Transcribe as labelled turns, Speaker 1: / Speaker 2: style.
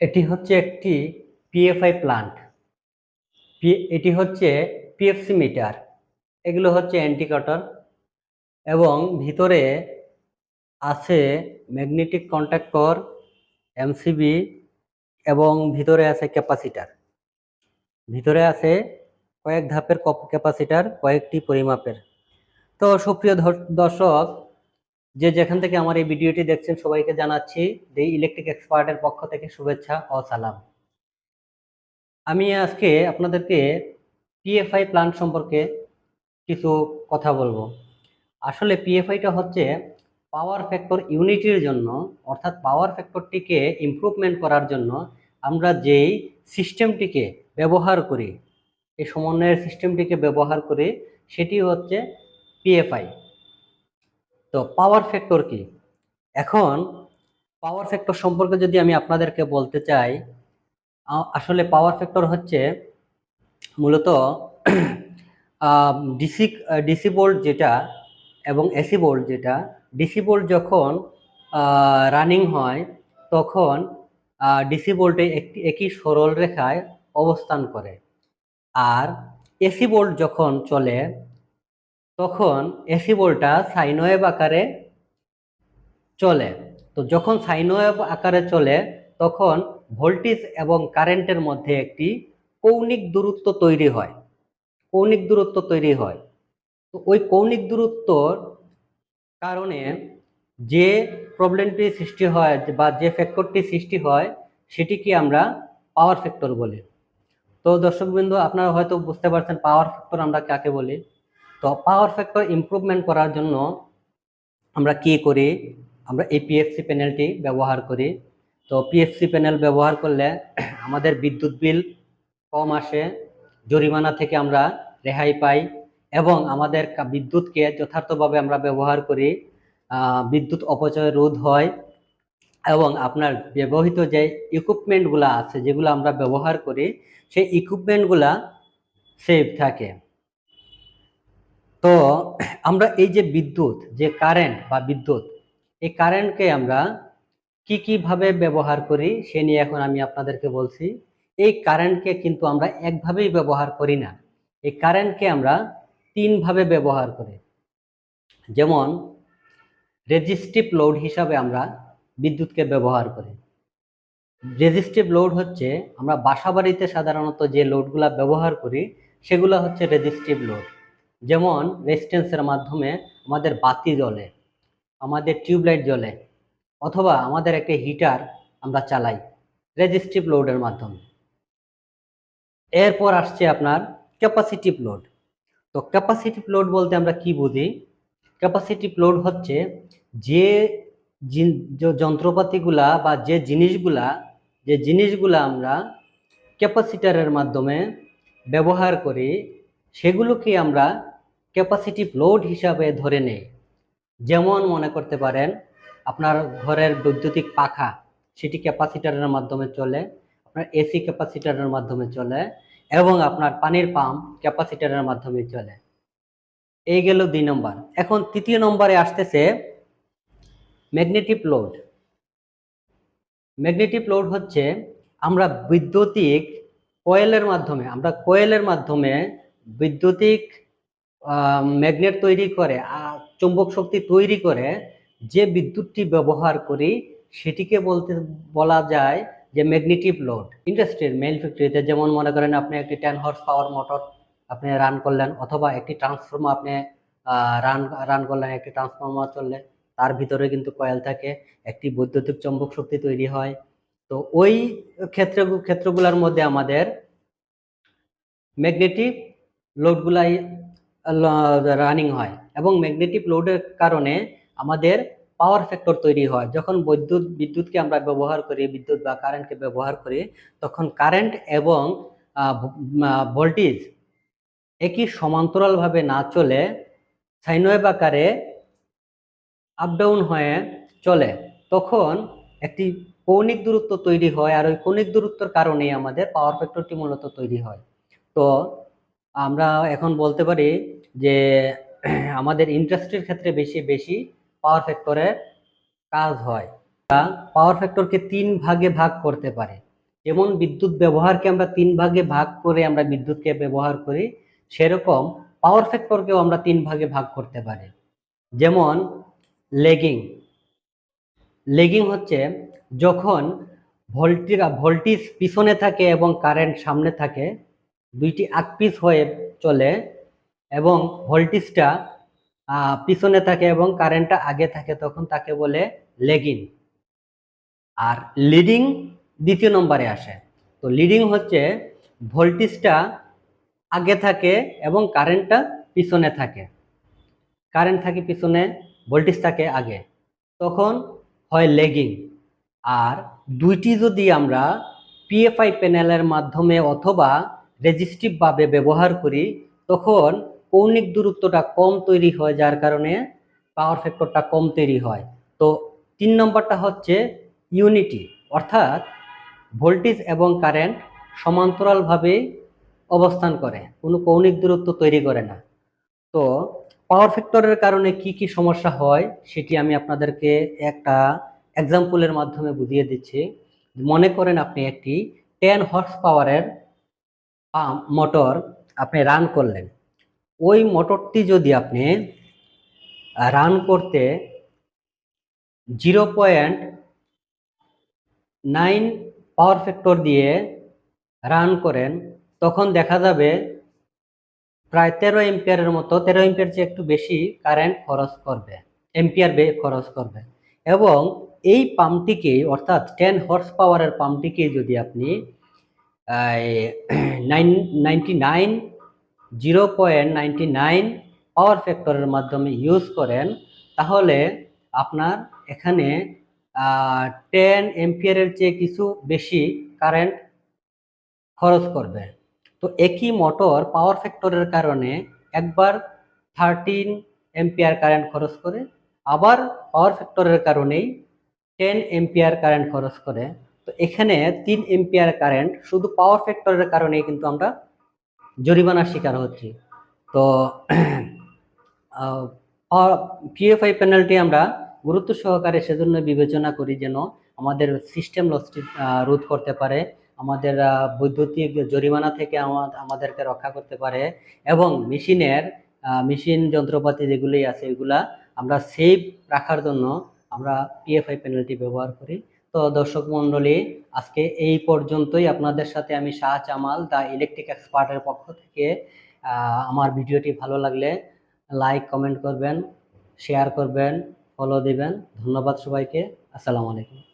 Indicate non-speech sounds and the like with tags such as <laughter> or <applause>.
Speaker 1: এটি হচ্ছে একটি পিএফআই প্লান্ট এটি হচ্ছে পিএফসি মিটার এগুলো হচ্ছে অ্যান্টিকাটার এবং ভিতরে আছে ম্যাগনেটিক কন্ট্যাক্টর এমসিবি এবং ভিতরে আছে ক্যাপাসিটার ভিতরে আছে কয়েক ধাপের ক্যাপাসিটার কয়েকটি পরিমাপের। তো সুপ্রিয় দর্শক যে যেখান থেকে আমার এই ভিডিওটি দেখছেন, সবাইকে জানাচ্ছি যে ইলেকট্রিক এক্সপার্টের পক্ষ থেকে শুভেচ্ছা ও সালাম। আমি আজকে আপনাদেরকে পিএফআই প্ল্যান্ট সম্পর্কে কিছু কথা বলব। আসলে পিএফআইটা হচ্ছে পাওয়ার ফ্যাক্টর ইউনিটির জন্য, অর্থাৎ পাওয়ার ফ্যাক্টরটিকে ইমপ্রুভমেন্ট করার জন্য আমরা যেই সিস্টেমটিকে ব্যবহার করি, এই সমন্বয়ের সিস্টেমটিকে ব্যবহার করি, সেটি হচ্ছে পিএফআই তো পাওয়ার ফ্যাক্টর কি? এখন পাওয়ার ফ্যাক্টর সম্পর্কে যদি আমি আপনাদেরকে বলতে চাই আসলে পাওয়ার ফ্যাক্টর হচ্ছে মূলত ডিসি ডিসি বোল্ট যেটা এবং এসি বোল্ট যেটা। ডিসি বোল্ট যখন রানিং হয়, তখন ডিসি বোল্টে একটি, একই সরল রেখায় অবস্থান করে। আর এসি বোল্ট যখন চলে তখন এসি বোল্টটা সাইনওয়েভ আকারে চলে। তো যখন সাইনওয়েভ আকারে চলে, তখন ভোল্টেজ এবং কারেন্টের মধ্যে একটি কৌণিক দূরত্ব তৈরি হয়। কৌণিক দূরত্ব তৈরি হয়। তো ওই কৌণিক দূরত্বর কারণে যে প্রবলেমটি সৃষ্টি হয় বা যে ফ্যাক্টরটি সৃষ্টি হয়, সেটিকে আমরা পাওয়ার ফ্যাক্টর বলি। তো দর্শকবৃন্দ, আপনারা হয়তো বুঝতে পারছেন পাওয়ার ফ্যাক্টর আমরা কাকে বলি। তো পাওয়ার ফ্যাক্টর ইমপ্রুভমেন্ট করার জন্য আমরা কি করি? আমরা এই পিএফসি প্যানেলটি ব্যবহার করি। তো পিএফসি প্যানেল ব্যবহার করলে <clears throat> আমাদের বিদ্যুৎ বিল কম আসে, জরিমানা থেকে আমরা রেহাই পাই এবং আমাদের বিদ্যুৎকে যথার্থভাবে আমরা ব্যবহার করি। বিদ্যুৎ অপচয় রোধ হয় এবং আপনার ব্যবহৃত যে ইকুইপমেন্টগুলো আছে, যেগুলো আমরা ব্যবহার করি, সেই ইকুইপমেন্টগুলা সেফ থাকে। তো আমরা এই যে বিদ্যুৎ, যে কারেন্ট বা বিদ্যুৎ, এই কারেন্টকে আমরা কি কীভাবে ব্যবহার করি সে নিয়ে এখন আমি আপনাদেরকে বলছি। এই কারেন্টকে কিন্তু আমরা একভাবেই ব্যবহার করি না। এই কারেন্টকে আমরা তিনভাবে ব্যবহার করি। যেমন রেজিস্টিভ লোড হিসাবে আমরা বিদ্যুৎকে ব্যবহার করি। রেজিস্টিভ লোড হচ্ছে, আমরা বাসাবাড়িতে সাধারণত যে লোডগুলা ব্যবহার করি, সেগুলো হচ্ছে রেজিস্টিভ লোড যেমন রেজিস্ট্যান্সের মাধ্যমে আমাদের বাতি জ্বলে, আমাদের টিউবলাইট জ্বলে, অথবা আমাদের একটা হিটার আমরা চালাই রেজিস্টিভ লোডের মাধ্যমে। এরপর আসছে আপনার ক্যাপাসিটিভ লোড তো ক্যাপাসিটিভ লোড বলতে আমরা কি বুঝি? ক্যাপাসিটিভ লোড হচ্ছে যে যন্ত্রপাতিগুলা বা যে জিনিসগুলা যে জিনিসগুলা আমরা ক্যাপাসিটারের মাধ্যমে ব্যবহার করি, সেগুলোকে আমরা ক্যাপাসিটিভ লোড হিসাবে ধরে নেই। যেমন মনে করতে পারেন, আপনার ঘরের বৈদ্যুতিক পাখা, সেটি ক্যাপাসিটারের মাধ্যমে চলে, আপনার এসি ক্যাপাসিটারের মাধ্যমে চলে, এবং আপনার পানির পাম্প ক্যাপাসিটারের মাধ্যমে চলে। এই গেল দুই নম্বর। এখন তৃতীয় নম্বরে আসতেছে ম্যাগনেটিভ লোড ম্যাগনেটিভ লোড হচ্ছে আমরা বৈদ্যুতিক কয়েলের মাধ্যমে, আমরা কোয়েলের মাধ্যমে বৈদ্যুতিক ম্যাগনেট তৈরি করে চুম্বক শক্তি তৈরি করে যে বিদ্যুৎটি ব্যবহার করি, সেটিকে বলতে, বলা যায় যে ম্যাগনেটিভ লোড ইন্ডাস্ট্রির মেল ফ্যাক্টরিতে যেমন মনে করেন আপনি একটি টেন হর্স পাওয়ার মোটর আপনি রান করলেন, অথবা একটি ট্রান্সফর্মার আপনি রান রান করলেন, একটি ট্রান্সফর্মার চললে, তার ভিতরে কিন্তু কয়েল থাকে, একটি বৈদ্যুতিক চুম্বক শক্তি তৈরি হয়। তো ওই ক্ষেত্র, ক্ষেত্রগুলোর মধ্যে আমাদের ম্যাগনেটিক লোডগুলাই রানিং হয় এবং ম্যাগনেটিক লোডের কারণে আমাদের পাওয়ার ফ্যাক্টর তৈরি হয়। যখন বৈদ্যুৎ বিদ্যুৎকে আমরা ব্যবহার করি, বিদ্যুৎ বা কারেন্টকে ব্যবহার করি, তখন কারেন্ট এবং ভোল্টেজ একই সমান্তরালভাবে না চলে সাইনওয়েভ আকারে আপ ডাউন হয়ে চলে। তখন একটি কৌণিক দূরত্ব তৈরি হয় আর ওই কৌণিক দূরত্বের কারণেই আমাদের পাওয়ার ফ্যাক্টরটি মূলত তৈরি হয়। তো আমরা এখন বলতে পারি যে, আমাদের ইন্ডাস্ট্রির ক্ষেত্রে বেশি বেশি পাওয়ার ফ্যাক্টরের কাজ হয়। পাওয়ার ফ্যাক্টরকে তিন ভাগে ভাগ করতে পারে। যেমন বিদ্যুৎ ব্যবহারকে আমরা তিন ভাগে ভাগ করে আমরা বিদ্যুৎকে ব্যবহার করি, সেরকম পাওয়ার ফ্যাক্টরকেও আমরা তিন ভাগে ভাগ করতে পারি। যেমন লেগিং লেগিং হচ্ছে যখন ভোল্টিরা ভোল্টেজ পিছনে থাকে এবং কারেন্ট সামনে থাকে দুইটি আকপিস হয়ে চলে এবং ভোল্টেজটা পিছনে থাকে এবং কারেন্টটা আগে থাকে তখন তাকে বলে লেগিং আর লিডিং দ্বিতীয় নম্বরে আসে। তো লিডিং হচ্ছে ভোল্টেজটা আগে থাকে এবং কারেন্টটা পিছনে থাকে। কারেন্ট থাকে পিছনে ভোল্টেজ থাকে আগে। তখন হয় লেগিং আর দুইটি যদি আমরা পিএফআই প্যানেলের মাধ্যমে অথবা রেজিস্টিভভাবে ব্যবহার করি, তখন কৌণিক দূরত্বটা কম তৈরি হয়, যার কারণে পাওয়ার ফ্যাক্টরটা কম তৈরি হয়। তো তিন নম্বরটা হচ্ছে ইউনিটি অর্থাৎ ভোল্টেজ এবং কারেন্ট সমান্তরালভাবে অবস্থান করে, কোনো কৌণিক দূরত্ব তৈরি করে না। তো পাওয়ার ফ্যাক্টরের কারণে কি কি সমস্যা হয়, সেটি আমি আপনাদেরকে একটা এক্সাম্পলের মাধ্যমে বুঝিয়ে দিচ্ছি। মনে করেন আপনি একটি টেন হর্স পাওয়ারের মোটর আপনি রান করলেন। ওই মোটরটি যদি আপনি রান করতে zero point nine power factor দিয়ে রান করেন, তখন দেখা যাবে প্রায় তেরো এম্পিয়ারের মতো, তেরো এম্পিয়ার চেয়ে একটু বেশি কারেন্ট খরচ করবে এম্পিয়ার বে খরচ করবে। এবং এই পাম্পটিকে অর্থাৎ টেন হর্স পাওয়ারের পাম্পটিকে যদি আপনি nine ninety nine zero point ninety nine power ফ্যাক্টরের মাধ্যমে ইউজ করেন, তাহলে আপনার এখানে টেন এম্পিয়ারের চেয়ে কিছু বেশি কারেন্ট খরচ করবে। তো একই মোটর পাওয়ার ফ্যাক্টরের কারণে একবার থার্টিন এম্পিয়ার কারেন্ট খরচ করে, আবার পাওয়ার ফ্যাক্টরের কারণেই টেন এম্পিয়ার কারেন্ট খরচ করে। তো এখানে তিন এম্পিয়ার কারেন্ট শুধু পাওয়ার ফ্যাক্টরের কারণেই কিন্তু আমরা জরিমানার শিকার হচ্ছি। তো পিএফআই পেনাল্টি আমরা গুরুত্ব সহকারে সেজন্য বিবেচনা করি যেন আমাদের সিস্টেম লসটি রোধ করতে পারে, আমাদের বৈদ্যুতিক জরিমানা থেকে আমা- আমাদেরকে রক্ষা করতে পারে এবং মেশিনের মেশিন যন্ত্রপাতি যেগুলি আছে এগুলা আমরা সেভ রাখার জন্য আমরা পিএফআই পেনাল্টি ব্যবহার করি। তো দর্শক মণ্ডলী, আজকে এই পর্যন্তই। আপনাদের সাথে আমি শাহ জামাল, দ্য ইলেকট্রিক এক্সপার্টের পক্ষ থেকে আমার ভিডিওটি ভালো লাগলে লাইক, কমেন্ট করবেন, শেয়ার করবেন, ফলো দিবেন। ধন্যবাদ সবাইকে। আসসালামু আলাইকুম।